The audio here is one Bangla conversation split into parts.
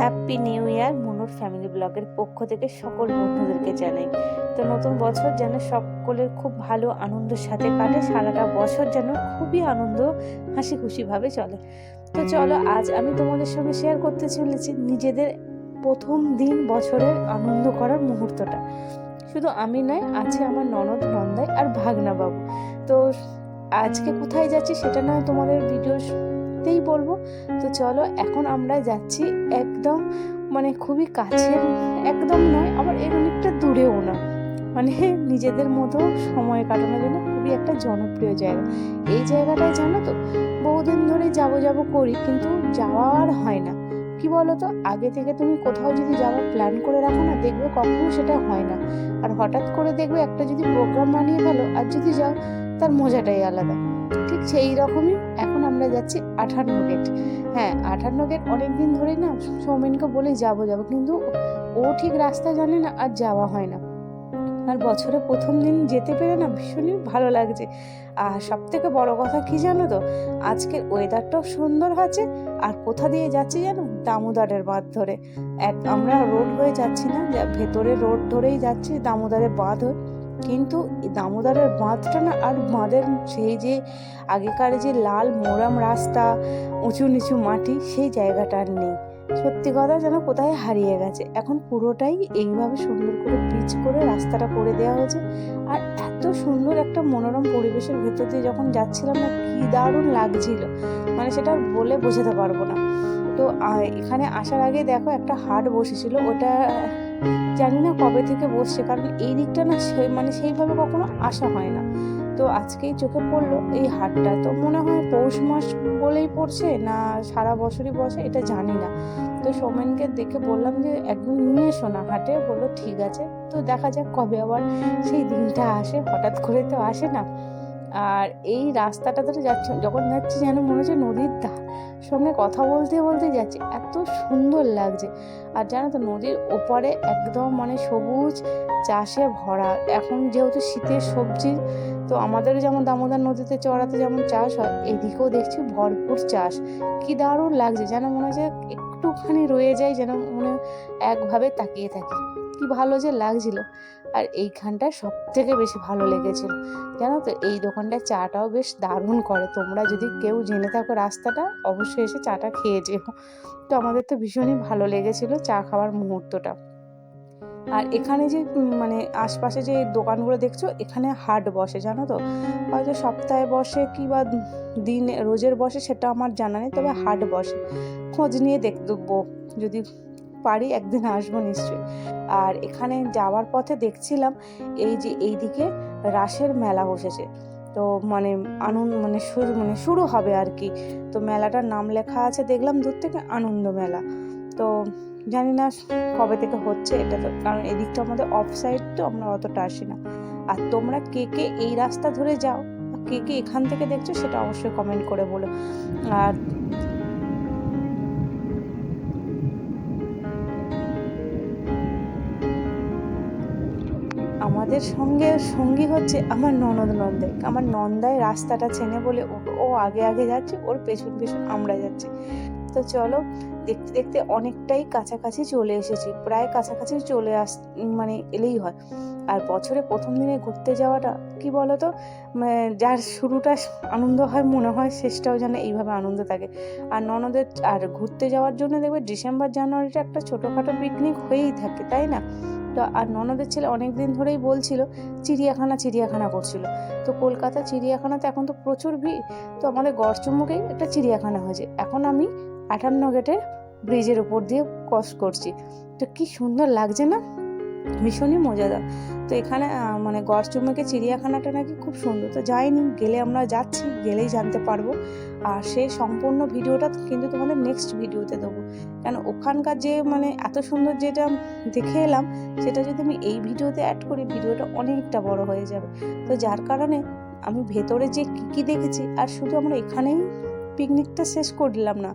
হ্যাপি নিউ ইয়ার মনুর ফ্যামিলি ব্লগের পক্ষ থেকে সকল বন্ধুদেরকে জানাই। তো নতুন বছর যেন সকলের খুব ভালো আনন্দের সাথে কাটে, সারাটা বছর যেন খুবই আনন্দ, হাসি খুশিভাবে চলে। তো চলো আজ আমি তোমাদের সঙ্গে শেয়ার করতে চলেছি নিজেদের প্রথম দিন বছরের আনন্দ করার মুহূর্তটা। শুধু আমি নয়, আছে আমার ননদ, নন্দাই আর ভাগনা বাবু তো আজকে কোথায় যাচ্ছি সেটা নয় তোমাদের ভিডিওতেই বলব। তো চলো এখন আমরা যাচ্ছি একদম মানে খুবই কাছের, একদম নয়, আবার এর অনেকটা দূরেও না। মানে নিজেদের মতো সময় কাটানোর জন্য খুবই একটা জনপ্রিয় জায়গা। এই জায়গাটায় জানো তো, বহুদিন ধরে যাব যাব করি, কিন্তু যাওয়া আর হয় না। কি বলো তো আগে থেকে তুমি কোথাও যদি যাওয়ার প্ল্যান করে রাখো না, দেখবে কখনো সেটা হয় না। আর হঠাৎ করে দেখবে একটা যদি প্রোগ্রাম বানিয়ে ফেলো, আর যদি যাও তার মজাটাই আলাদা। ঠিক সেই রকমই এখন আমরা যাচ্ছি আঠান্ন গেট হ্যাঁ আঠান্ন গেট অনেক দিন ধরেই না সৌমেনকে বলে যাব, যাব। কিন্তু ও ঠিক রাস্তা জানে না আর যাওয়া হয় না। আর বছরে প্রথম দিন যেতে পেরে না ভীষণই ভালো লাগছে। আর সব থেকে বড় কথা কি জানো তো? আজকের ওয়েদারটাও সুন্দর আছে আর কোথা দিয়ে যাচ্ছি জানো? দামোদরের বাঁধ ধরে। এক আমরা রোড হয়ে যাচ্ছি না ভেতরে রোড ধরেই যাচ্ছি, দামোদরের বাঁধ হয়ে। কিন্তু দামোদরের বাঁধটা না আর বাঁধের সেই যে আগেকার যে লাল মোরাম রাস্তা, উঁচু নিচু মাটি, সেই জায়গাটা আর নেই। সত্যি কথা যেন কোথায় হারিয়ে গেছে। এখন পুরোটাই এইভাবে সুন্দর করে পিচ করে রাস্তাটা করে দেওয়া হয়েছে। আর এত সুন্দর একটা মনোরম পরিবেশের ভেতর দিয়ে যখন যাচ্ছিলাম না, কি দারুণ লাগছিল। মানে সেটা বলে বোঝাতে পারব না। তো এখানে আসার আগে দেখো একটা হাট বসেছিল। ওটা, জানি না কবে থেকে বসছে, কারণ এই দিকটা না সে মানে সেইভাবে কখনো আসা হয় না। তো আজকেই চোখে পড়ল, এই হাটটা তো মনে হয় পৌষ মাস বলেই পড়ছে না সারা বছরই বসে, এটা জানি না। তো সোমেনকে দেখে বললাম যে একদিন নিয়ে এসো না হাটে। বলল, ঠিক আছে। তো দেখা যাক কবে আবার সেই দিনটা আসে, হঠাৎ করে তো আসে না। আর এই রাস্তাটা ধরে যাচ্ছে, যখন যাচ্ছি যেন মনে হচ্ছে নদীর ধা সঙ্গে কথা বলতে বলতে যাচ্ছে, এত সুন্দর লাগছে। আর জানো তো, নদীর ওপারে একদম মানে সবুজ চাষে ভরা। এখন যেহেতু শীতের সবজি তো আমাদের যেমন দামোদর নদীতে চড়াতে যেমন চাষ হয়, এদিকেও দেখছি ভরপুর চাষ। কি দারুণ লাগছে, যেন মনে হচ্ছে একটুখানি রয়ে যায়, যেন মনে একভাবে তাকিয়ে থাকি। কি ভালো যে লাগছিল। আর এইখানটা সব থেকে বেশি ভালো লেগেছিল। জানো তো, এই দোকানটায় চাটাও বেশ দারুণ করে। তোমরা যদি কেউ জেনে থাকো রাস্তাটা, অবশ্যই এসে চাটা খেয়ে যেও। তো আমাদের তো ভীষণই ভালো লেগেছিল চা খাওয়ার মুহূর্তটা। আর এখানে যে মানে আশপাশে যে দোকানগুলো দেখছ, এখানে হাট বসে, জানো তো? হয়তো সপ্তাহে বসে কি বা দিন, রোজের বসে সেটা আমার জানা নেই, তবে হাট বসে। খোঁজ নিয়ে দেখব, যদি পারি একদিন আসব নিশ্চয়ই। আর এখানে যাওয়ার পথে দেখছিলাম, এই যে এইদিকে রাসের মেলা বসেছে। তো মানে আনন্দ মানে শুরু মানে শুরু হবে আর কি। তো মেলাটার নাম লেখা আছে, দেখলাম দূর থেকে আনন্দ মেলা। তো জানি না কবে থেকে হচ্ছে এটা তো, কারণ এদিকটা আমাদের অফ সাইড তো আমরা অতটা আসি না। আর তোমরা কে কে এই রাস্তা ধরে যাও কে কে এখান থেকে দেখছ সেটা অবশ্যই কমেন্ট করে বলো। আর আমাদের সঙ্গে সঙ্গী হচ্ছে আমার ননদ নন্দাই আমার নন্দাই রাস্তাটা চেনে বলে ও আগে আগে যাচ্ছে, ওর পেছন পেছন আমরা যাচ্ছি। তো চলো, দেখতে দেখতে অনেকটাই কাছাকাছি চলে এসেছি। প্রায় কাছাকাছি চলে আস মানে এলেই হয়। আর বছরে প্রথম দিনে ঘুরতে যাওয়াটা, কি বলতো? যার শুরুটা আনন্দ হয়, মনে হয় শেষটাও যেন এইভাবে আনন্দ থাকে। আর ননদের, আর ঘুরতে যাওয়ার জন্য দেখবে ডিসেম্বর, জানুয়ারিটা একটা ছোটোখাটো পিকনিক হয়েই থাকে, তাই না? তো আর ননদের ছেলে অনেক দিন ধরেই বলছিল, চিড়িয়াখানা চিড়িয়াখানা করছিল। তো কলকাতা, চিড়িয়াখানাতে এখন তো প্রচুর ভিড়। তো আমাদের গড়চুম্বকেই একটা চিড়িয়াখানা হয়েছে। এখন আমি আটান্ন গেটে ব্রিজের উপর দিয়ে ক্রস করছি। তো কি সুন্দর লাগছে না? ভীষণই মজাদার তো এখানে মানে গড়চুম্বকের চিড়িয়াখানাটা নাকি খুব সুন্দর। তো যাইনি, গেলে আমরা যাচ্ছি, গেলেই জানতে পারব। আর সে সম্পূর্ণ ভিডিওটা কিন্তু তোমাদের নেক্সট ভিডিওতে দেবো। কেন ওখানকার যে মানে এত সুন্দর যেটা দেখে এলাম, সেটা যদি আমি এই ভিডিওতে অ্যাড করি, ভিডিওটা অনেকটা বড় হয়ে যাবে। তো যার কারণে আমি ভেতরে যে কী কী দেখেছি, আর শুধু আমরা এখানেই পিকনিকটা শেষ করলাম না।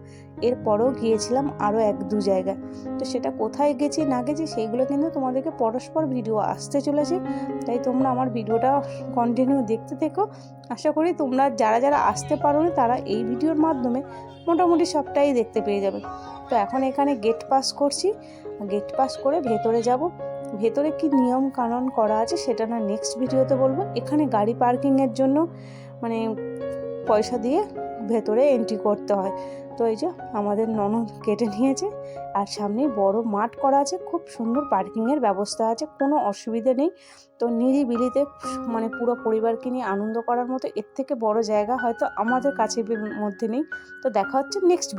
এরপরেও গিয়েছিলাম আরও এক দু জায়গায়। তো সেটা কোথায় গেছি, না গেছি সেইগুলো কিন্তু তোমাদেরকে পরস্পর ভিডিও আসতে চলেছে। তাই তোমরা আমার ভিডিওটা কন্টিনিউ দেখতে থেকো। আশা করি তোমরা যারা যারা আসতে পারো তারা এই ভিডিওর মাধ্যমে মোটামুটি সবটাই দেখতে পেয়ে যাবে। তো এখন এখানে গেট পাস করছি। গেট পাস করে ভেতরে যাব। ভেতরে কি নিয়ম কানুন করা আছে, সেটা না নেক্সট ভিডিওতে বলব। এখানে গাড়ি পার্কিংয়ের জন্য মানে পয়সা দিয়ে ভেতরে এন্ট্রি করতে হয়। তো এই যে আমাদের ননদ কেটে নিয়েছে আর সামনে বড় মাঠ করা আছে, খুব সুন্দর পার্কিংয়ের ব্যবস্থা আছে, কোনো অসুবিধে নেই। তো নিরিবিলিতে মানে পুরো পরিবারকে নিয়ে আনন্দ করার মতো, এর থেকে বড় জায়গা হয়তো আমাদের কাছে মধ্যে নেই। তো দেখা হচ্ছে নেক্সট